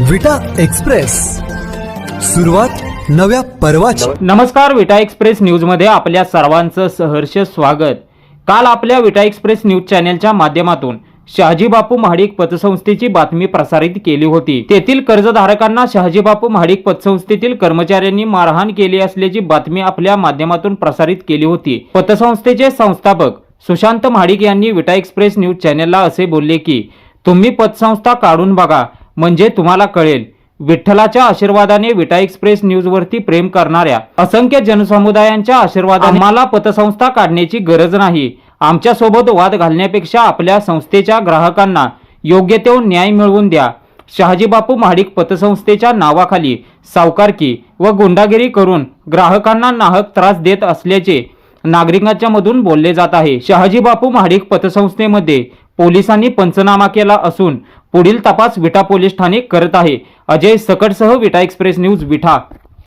विटा एक्सप्रेस. सुरुवात नव्या पर्वाची. नमस्कार विटा एक्सप्रेस न्यूजमध्ये आपल्या सर्वांचं सहर्ष स्वागत. काल आपल्या विटा एक्सप्रेस न्यूज चॅनेलच्या माध्यमातून शहाजी बापू महाडिक पतसंस्थेची बातमी प्रसारित केली होती. तेथील कर्जधारकांना शहाजी बापू महाडिक पतसंस्थेतील कर्मचाऱ्यांनी मारहाण केली असल्याची बातमी आपल्या माध्यमातून प्रसारित केली होती. पतसंस्थेचे संस्थापक सुशांत महाडिक यांनी विटा एक्सप्रेस न्यूज चॅनेलला असे बोलले की तुम्ही पतसंस्था काढून बघा. म्हणजे तुम्हाला कळेल. विठ्ठलाच्या आशीर्वादाने विटा एक्सप्रेस न्यूजवरती प्रेम करणाऱ्या असंख्य जनसमुदायांच्या आशीर्वादाने मला पतसंस्था काढण्याची गरज नाही. आमच्यासोबत वाद घालण्यापेक्षा आपल्या संस्थेच्या ग्राहकांना योग्य तो न्याय मिळवून द्या. शहाजी बापू महाडिक पतसंस्थेच्या नावाखाली सावकारकी व गुंडागिरी करून ग्राहकांना नाहक त्रास देत असल्याचे नागरिकांच्या मधून बोलले जात आहे. शहाजी बापू महाडिक पतसंस्थेमध्ये पोलिसांनी पंचनामा केला असून पुढील तपास विटा पोलीस ठाणे करत आहे. अजय सकटसह विटा एक्सप्रेस न्यूज विठा